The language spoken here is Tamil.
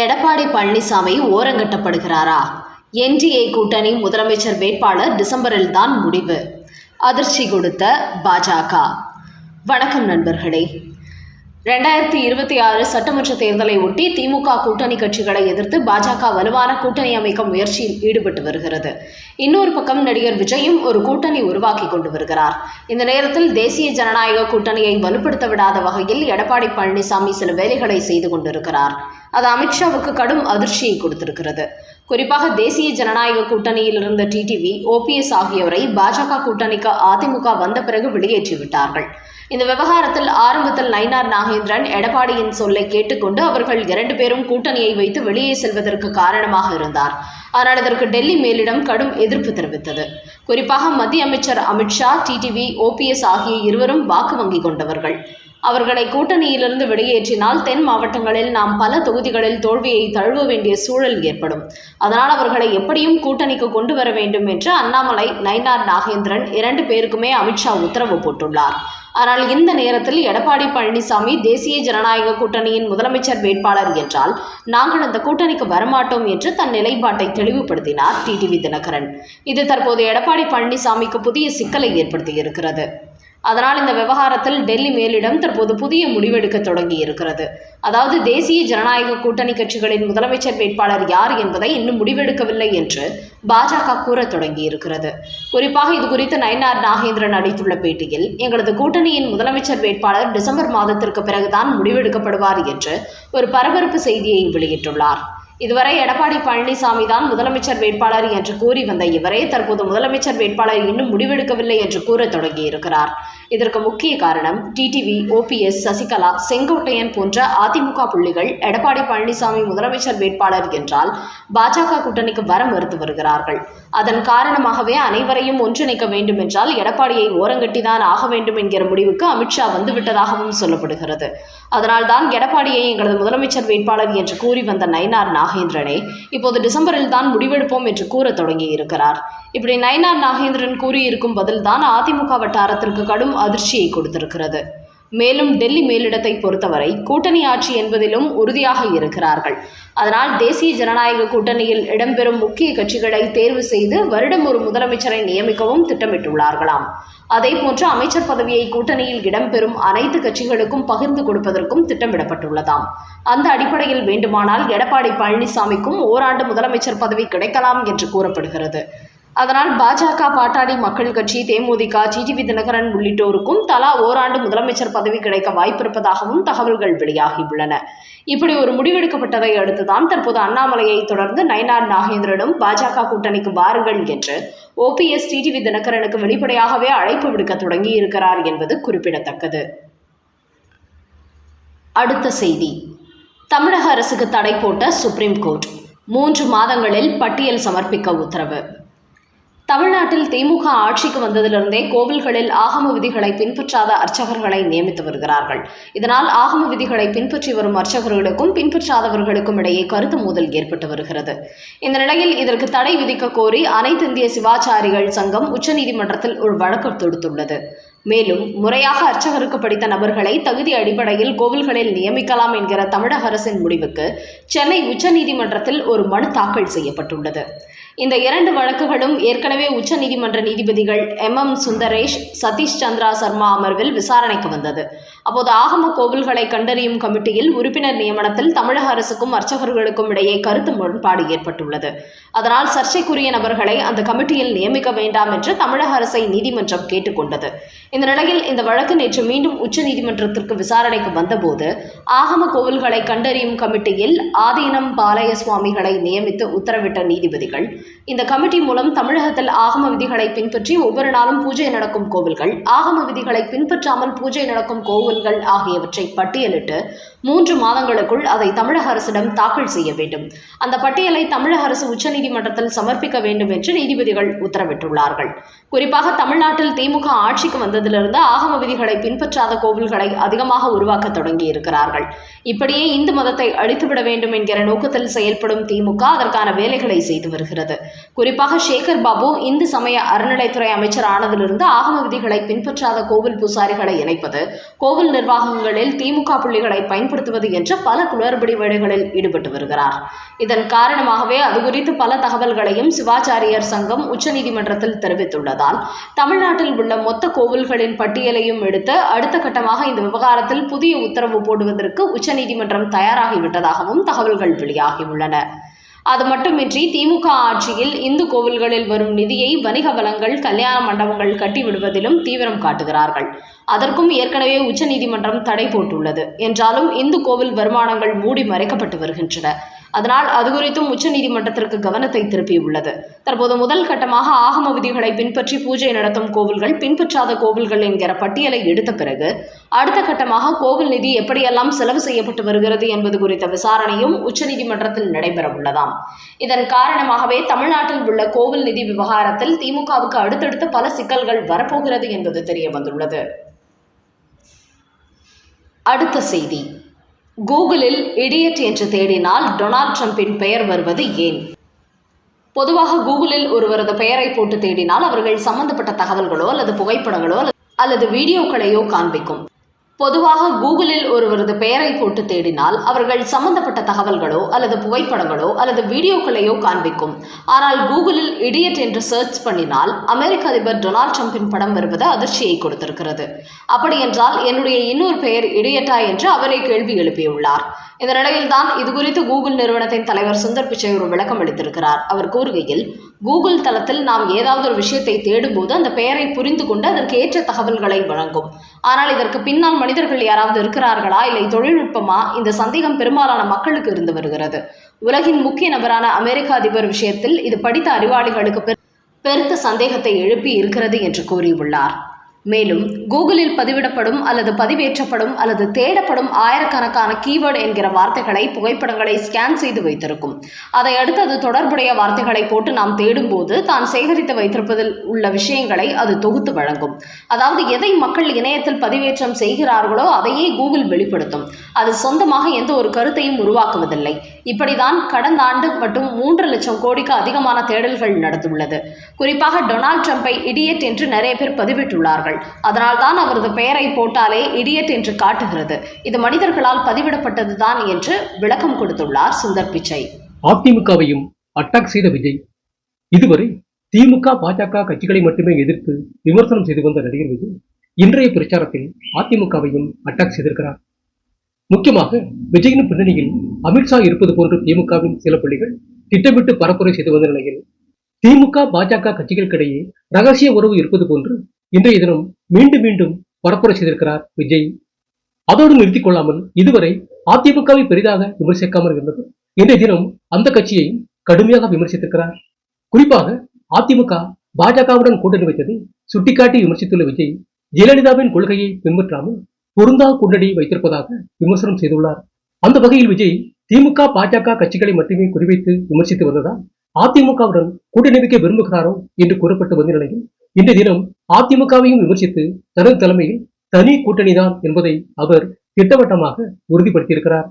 எடப்பாடி பழனிசாமி ஓரங்கட்டப்படுகிறாரா? என்டிஏ கூட்டணி முதலமைச்சர் வேட்பாளர் டிசம்பரில் தான் முடிவு. அதிர்ச்சி கொடுத்த பாஜக வணக்கம் நண்பர்களே. ரெண்டாயிரத்தி இருபத்தி ஆறு சட்டமன்ற தேர்தலை ஒட்டி திமுக கூட்டணி கட்சிகளை எதிர்த்து பாஜக வலுவான கூட்டணி அமைக்கும் முயற்சியில் ஈடுபட்டு வருகிறது. இன்னொரு பக்கம் நடிகர் விஜயும் ஒரு கூட்டணி உருவாக்கி கொண்டு வருகிறார். இந்த நேரத்தில் தேசிய ஜனநாயக கூட்டணியை வலுப்படுத்த விடாத வகையில் எடப்பாடி பழனிசாமி சில வேலைகளை செய்து கொண்டிருக்கிறார். அது அமித்ஷாவுக்கு கடும் அதிர்ச்சியை கொடுத்திருக்கிறது. குறிப்பாக தேசிய ஜனநாயக கூட்டணியில் இருந்த டிடிவி ஓபிஎஸ் ஆகியோரை பாஜக கூட்டணிக்கு அதிமுக வந்த பிறகு வெளியேற்றிவிட்டார்கள். இந்த விவகாரத்தில் ஆரம்பத்தில் நயினார் நாகேந்திரன் எடப்பாடியின் சொல்லை கேட்டுக்கொண்டு அவர்கள் இரண்டு பேரும் கூட்டணியை வைத்து வெளியே செல்வதற்கு காரணமாக இருந்தார். ஆனால் இதற்கு டெல்லி மேலிடம் கடும் எதிர்ப்பு தெரிவித்தது. குறிப்பாக மத்திய அமைச்சர் அமித்ஷா டிடிவி ஓபிஎஸ் ஆகிய இருவரும் வாக்கு வங்கி கொண்டவர்கள். அவர்களை கூட்டணியிலிருந்து வெளியேற்றினால் தென் மாவட்டங்களில் நாம் பல தொகுதிகளில் தோல்வியை தழுவ வேண்டிய சூழல் ஏற்படும். அதனால் அவர்களை எப்படியும் கூட்டணிக்கு கொண்டு வர வேண்டும் என்று அண்ணாமலை நயினார் நாகேந்திரன் இரண்டு பேருக்குமே அமித்ஷா உத்தரவு போட்டுள்ளார். ஆனால் இந்த நேரத்தில் எடப்பாடி பழனிசாமி தேசிய ஜனநாயக கூட்டணியின் முதலமைச்சர் வேட்பாளர் என்றால் நாங்கள் அந்த கூட்டணிக்கு வரமாட்டோம் என்று தன் நிலைப்பாட்டை தெளிவுபடுத்தினார் டிடிவி தினகரன். இது தற்போது எடப்பாடி பழனிசாமிக்கு புதிய சிக்கலை ஏற்படுத்தியிருக்கிறது. அதனால் இந்த விவகாரத்தில் டெல்லி மேலிடம் தற்போது புதிய முடிவெடுக்க தொடங்கி இருக்கிறது அதாவது தேசிய ஜனநாயக கூட்டணி கட்சிகளின் முதலமைச்சர் வேட்பாளர் யார் என்பதை இன்னும் முடிவெடுக்கவில்லை என்று பாஜக கூற தொடங்கி இருக்கிறது குறிப்பாக இது குறித்து நயனார் நாகேந்திரன் அளித்துள்ள பேட்டியில் எங்களது கூட்டணியின் முதலமைச்சர் வேட்பாளர் டிசம்பர் மாதத்திற்கு பிறகுதான் முடிவெடுக்கப்படுவார் என்று ஒரு பரபரப்பு செய்தியை வெளியிட்டுள்ளார். இதுவரை எடப்பாடி பழனிசாமி தான் முதலமைச்சர் வேட்பாளர் என்று கூறி வந்த இவரே தற்போது முதலமைச்சர் வேட்பாளர் இன்னும் முடிவெடுக்கவில்லை என்று கூற தொடங்கியிருக்கிறார். இதற்கு முக்கிய காரணம் டிடிவி ஓபிஎஸ் சசிகலா செங்கோட்டையன் போன்ற அதிமுக புள்ளிகள் எடப்பாடி பழனிசாமி முதலமைச்சர் வேட்பாளர் என்றால் பாஜக கூட்டணிக்கு வர மறுத்து வருகிறார்கள். அதன் காரணமாகவே அனைவரையும் ஒன்றிணைக்க வேண்டும் என்றால் எடப்பாடியை ஓரங்கட்டிதான் ஆக வேண்டும் என்கிற முடிவுக்கு அமித்ஷா வந்துவிட்டதாகவும் சொல்லப்படுகிறது. அதனால்தான் எடப்பாடியை எங்களது முதலமைச்சர் வேட்பாளர் என்று கூறி வந்த நயினார் நாகேந்திரனே இப்போது டிசம்பரில் தான் முடிவெடுப்போம் என்று கூற தொடங்கி இருக்கிறார் இப்படி நயினார் நாகேந்திரன் கூறியிருக்கும் பதில்தான் அதிமுக வட்டாரத்திற்கு கடும் அதிர்ச்சியை கொடுத்திருக்கிறது. மேலும் டெல்லி மேலிடத்தை பொறுத்தவரை கூட்டணி ஆட்சி என்பதிலும் உறுதியாக இருக்கிறார்கள். அதனால் தேசிய ஜனநாயக கூட்டணியில் இடம்பெறும் முக்கிய கட்சிகளை தேர்வு செய்து வருடம் ஒரு முதலமைச்சரை நியமிக்கவும் திட்டமிட்டுள்ளார்களாம். அதேபோன்று அமைச்சர் பதவியை கூட்டணியில் இடம்பெறும் அனைத்து கட்சிகளுக்கும் பகிர்ந்து கொடுப்பதற்கும் திட்டமிடப்பட்டுள்ளதாம். அந்த அடிப்படையில் வேண்டுமானால் எடப்பாடி பழனிசாமிக்கும் ஓராண்டு முதலமைச்சர் பதவி கிடைக்கலாம் என்று கூறப்படுகிறது. அதனால் பாஜக பாட்டாளி மக்கள் கட்சி தேமுதிக டிடிவி தினகரன் உள்ளிட்டோருக்கும் தலா ஓராண்டு முதலமைச்சர் பதவி கிடைக்க வாய்ப்பிருப்பதாகவும் தகவல்கள் வெளியாகியுள்ளன. இப்படி ஒரு முடிவெடுக்கப்பட்டதை அடுத்துதான் தற்போது அண்ணாமலையை தொடர்ந்து நயனார் நாகேந்திரனும் பாஜக கூட்டணிக்கு வாருங்கள் என்று ஓபிஎஸ் டிடிவி தினகரனுக்கு வெளிப்படையாகவே அழைப்பு விடுக்க தொடங்கியிருக்கிறார் என்பது குறிப்பிடத்தக்கது. அடுத்த செய்தி. தமிழக அரசுக்கு தடை போட்ட சுப்ரீம் கோர்ட். மூன்று மாதங்களில் பட்டியல் சமர்ப்பிக்க உத்தரவு. தமிழ்நாட்டில் திமுக ஆட்சிக்கு வந்ததிலிருந்தே கோவில்களில் ஆகம விதிகளை பின்பற்றாத அர்ச்சகர்களை நியமித்து வருகிறார்கள். இதனால் ஆகம விதிகளை பின்பற்றி வரும் அர்ச்சகர்களுக்கும் பின்பற்றாதவர்களுக்கும் இடையே கருத்து மோதல் ஏற்பட்டு வருகிறது. இந்த நிலையில் இதற்கு தடை விதிக்க கோரி அனைத்து இந்திய சிவாச்சாரிகள் சங்கம் உச்சநீதிமன்றத்தில் ஒரு வழக்கு தொடுத்துள்ளது. மேலும் முறையாக அர்ச்சகருக்கு படித்த நபர்களை தகுதி அடிப்படையில் கோவில்களில் நியமிக்கலாம் என்கிற தமிழக அரசின் முடிவுக்கு சென்னை உச்சநீதிமன்றத்தில் ஒரு மனு தாக்கல் செய்யப்பட்டுள்ளது. இந்த இரண்டு வழக்குகளும் ஏற்கனவே உச்சநீதிமன்ற நீதிபதிகள் எம் எம் சுந்தரேஷ் சதீஷ் சந்திரா சர்மா அமர்வில் விசாரணைக்கு வந்தது. அப்போது ஆகம கோவில்களை கண்டறியும் கமிட்டியில் உறுப்பினர் நியமனத்தில் தமிழக அரசுக்கும் அர்ச்சகர்களுக்கும் இடையே கருத்து முரண்பாடு ஏற்பட்டுள்ளது. அதனால் சர்ச்சைக்குரிய நபர்களை அந்த கமிட்டியில் நியமிக்க வேண்டாம் என்று தமிழக அரசை நீதிமன்றம் கேட்டுக்கொண்டது இந்த நிலையில் இந்த வழக்கு நேற்று மீண்டும் உச்சநீதிமன்றத்திற்கு விசாரணைக்கு வந்தபோது ஆகம கோவில்களை கண்டறியும் கமிட்டியில் ஆதீனம் பாலய சுவாமிகளை நியமித்து உத்தரவிட்ட நீதிபதிகள் இந்த கமிட்டி மூலம் தமிழகத்தில் ஆகம விதிகளை பின்பற்றி ஒவ்வொரு நாளும் பூஜை நடக்கும் கோவில்கள் ஆகம விதிகளை பின்பற்றாமல் பூஜை நடக்கும் கோவில்கள் ஆகியவற்றை பட்டியலிட்டு மூன்று மாதங்களுக்குள் அதை தமிழக அரசிடம் தாக்கல் செய்ய வேண்டும். அந்த பட்டியலை தமிழக அரசு உச்சநீதிமன்றத்தில் சமர்ப்பிக்க வேண்டும் என்று நீதிபதிகள் உத்தரவிட்டுள்ளார்கள். குறிப்பாக தமிழ்நாட்டில் திமுக ஆட்சிக்கு வந்ததிலிருந்து ஆகம விதிகளை பின்பற்றாத கோவில்களை அதிகமாக உருவாக்க தொடங்கி இருக்கிறார்கள் இப்படியே இந்து மதத்தை அழித்துவிட வேண்டும் என்கிற நோக்கத்தில் செயல்படும் திமுக அதற்கான வேலைகளை செய்து வருகிறது. வருகிறது குறிப்பாக சேகர் பாபு இந்து சமய அறநிலைத்துறை அமைச்சர் ஆனதிலிருந்து ஆகம விதிகளை பின்பற்றாத கோவில் பூசாரிகளை இணைப்பது கோவில் நிர்வாகங்களில் திமுக புள்ளிகளை பயன்படுத்துவது என்ற பல குளறுபடி வேலைகளில் ஈடுபட்டு வருகிறார். இதன் காரணமாகவே அது குறித்து பல தகவல்களையும் சிவாச்சாரியர் சங்கம் உச்சநீதிமன்றத்தில் தெரிவித்துள்ளதால் தமிழ்நாட்டில் உள்ள மொத்த கோவில்களின் பட்டியலையும் எடுத்து அடுத்த கட்டமாக இந்த விவகாரத்தில் புதிய உத்தரவு போடுவதற்கு உச்சநீதிமன்றம் தயாராகிவிட்டதாகவும் தகவல்கள் வெளியாகியுள்ளன. அது மட்டுமின்றி திமுக ஆட்சியில் இந்து கோவில்களில் வரும் நிதியை வணிக வளங்கள் கல்யாண மண்டபங்கள் கட்டிவிடுவதிலும் தீவிரம் காட்டுகிறார்கள். அதற்கும் ஏற்கனவே உச்சநீதிமன்றம் தடை போட்டுள்ளது. என்றாலும் இந்து கோவில் வருமானங்கள் மூடி மறைக்கப்பட்டு வருகின்றன. அதனால் அது குறித்தும் உச்சநீதிமன்றத்திற்கு கவனத்தை திருப்பியுள்ளது. தற்போது முதல் கட்டமாக ஆகம விதிகளை பின்பற்றி பூஜை நடத்தும் கோவில்கள் பின்பற்றாத கோவில்கள் என்கிற பட்டியலை எடுத்த பிறகு அடுத்த கட்டமாக கோவில் நிதி எப்படியெல்லாம் செலவு செய்யப்பட்டு வருகிறது என்பது குறித்த விசாரணையும் உச்சநீதிமன்றத்தில் நடைபெற உள்ளதாம் இதன் காரணமாகவே தமிழ்நாட்டில் உள்ள கோவில் நிதி விவகாரத்தில் திமுகவுக்கு அடுத்தடுத்து பல சிக்கல்கள் வரப்போகிறது என்பது தெரிய வந்துள்ளது. அடுத்த செய்தி. கூகுளில் இடியட் என்று தேடினால் டொனால்ட் ட்ரம்பின் பெயர் வருவது ஏன்? பொதுவாக கூகுளில் ஒருவரது பெயரை போட்டு தேடினால் அவர்கள் சம்பந்தப்பட்ட தகவல்களோ அல்லது புகைப்படங்களோ அல்லது- அல்லது வீடியோக்களையோ காண்பிக்கும். பொதுவாக கூகுளில் ஒருவரது பெயரை போட்டு தேடினால் அவர்கள் சம்பந்தப்பட்ட தகவல்களோ அல்லது புகைப்படங்களோ அல்லது வீடியோக்களையோ காண்பிக்கும். ஆனால் கூகுளில் இடியட் என்று சர்ச் பண்ணினால் அமெரிக்க அதிபர் டொனால்ட் ட்ரம்பின் படம் வருவது அதிர்ச்சியை கொடுத்திருக்கிறது. அப்படி என்றால் என்னுடைய இன்னொரு பெயர் இடியட்டா என்று அவரே கேள்வி எழுப்பியுள்ளார். இந்த நிலையில்தான் இதுகுறித்து கூகுள் நிறுவனத்தின் தலைவர் சுந்தர் பிச்சை ஒரு விளக்கம் அளித்திருக்கிறார். அவர் கூறுகையில் கூகுள் தளத்தில் நாம் ஏதாவது ஒரு விஷயத்தை தேடும்போது அந்த பெயரை புரிந்து கொண்டு அதற்கு ஏற்ற தகவல்களை வழங்கும். ஆனால் இதற்கு பின்னால் மனிதர்கள் யாராவது இருக்கிறார்களா? இல்லை தொழில்நுட்பமா? இந்த சந்தேகம் பெரும்பாலான மக்களுக்கு இருந்து வருகிறது. உலகின் முக்கிய நபரான அமெரிக்க அதிபர் விஷயத்தில் இது படித்த அறிவாளிகளுக்கு பெரு- பெருத்த சந்தேகத்தை எழுப்பி இருக்கிறது என்று கூறியுள்ளார். மேலும் கூகுளில் பதிவிடப்படும் அல்லது பதிவேற்றப்படும் அல்லது தேடப்படும் ஆயிரக்கணக்கான கீவேர்டு என்கிற வார்த்தைகளை புகைப்படங்களை ஸ்கேன் செய்து வைத்திருக்கும். அதை அடுத்து அது தொடர்புடைய வார்த்தைகளை போட்டு நாம் தேடும்போது தான் சேகரித்து வைத்திருப்பதில் உள்ள விஷயங்களை அது தொகுத்து வழங்கும். அதாவது எதை மக்கள் இணையத்தில் பதிவேற்றம் செய்கிறார்களோ அதையே கூகுள் வெளிப்படுத்தும். அது சொந்தமாக எந்த ஒரு கருத்தையும் உருவாக்குவதில்லை. இப்படிதான் கடந்த ஆண்டு மட்டும் மூன்று லட்சம் கோடிக்கு அதிகமான தேடல்கள் நடந்துள்ளது. குறிப்பாக டொனால்ட் ட்ரம்பை இடியட் என்று நிறைய பேர் பதிவிட்டுள்ளார்கள். அதனால்தான் அவரது பெயரை போட்டாலே இடியட் என்று காட்டுகிறது. இது மனிதர்களால் பதிவிடப்பட்டதுதான் என்று விளக்கம் கொடுத்துள்ளார் சுந்தர் பிச்சை. அதிமுகவையும் அட்டாக் செய்த விஜய் இதுவரை திமுக பாஜக கட்சிகளை மட்டுமே எதிர்த்து விமர்சனம் செய்து வந்த நடிகர் விஜய் இன்றைய பிரச்சாரத்தில் அதிமுகவையும் அட்டாக் செய்திருக்கிறார். முக்கியமாக விஜயின் பின்னணியில் அமித்ஷா இருப்பது போன்று திமுகவின் சில புள்ளிகள் திட்டமிட்டு பரப்புரை செய்து வந்த நிலையில் திமுக பாஜக கட்சிகளுக்கிடையே ரகசிய உறவு இருப்பது போன்று இன்றைய தினம் மீண்டும் மீண்டும் பரப்புரை செய்திருக்கிறார் விஜய். அதோடு நிறுத்திக் கொள்ளாமல் இதுவரை அதிமுகவை பெரிதாக விமர்சிக்காமல் இருந்தது இன்றைய தினம் அந்த கட்சியை கடுமையாக விமர்சித்திருக்கிறார். குறிப்பாக அதிமுக பாஜகவுடன் கூட்டணி வைத்ததை சுட்டிக்காட்டி விமர்சித்துள்ள விஜய் ஜெயலலிதாவின் கொள்கையை பின்பற்றாமல் பொருந்தா கூட்டணி வைத்திருப்பதாக விமர்சனம் செய்துள்ளார். அந்த வகையில் விஜய் திமுக பாஜக கட்சிகளை மட்டுமே குறிவைத்து விமர்சித்து வந்ததால் அதிமுகவுடன் கூட்டணி வைக்க விரும்புகிறாரோ என்று கூறப்பட்டு வந்த நிலையில் இன்றைய தினம் அதிமுகவையும் விமர்சித்து தனது தலைமையில் தனி கூட்டணிதான் என்பதை அவர் திட்டவட்டமாக உறுதிப்படுத்தியிருக்கிறார்.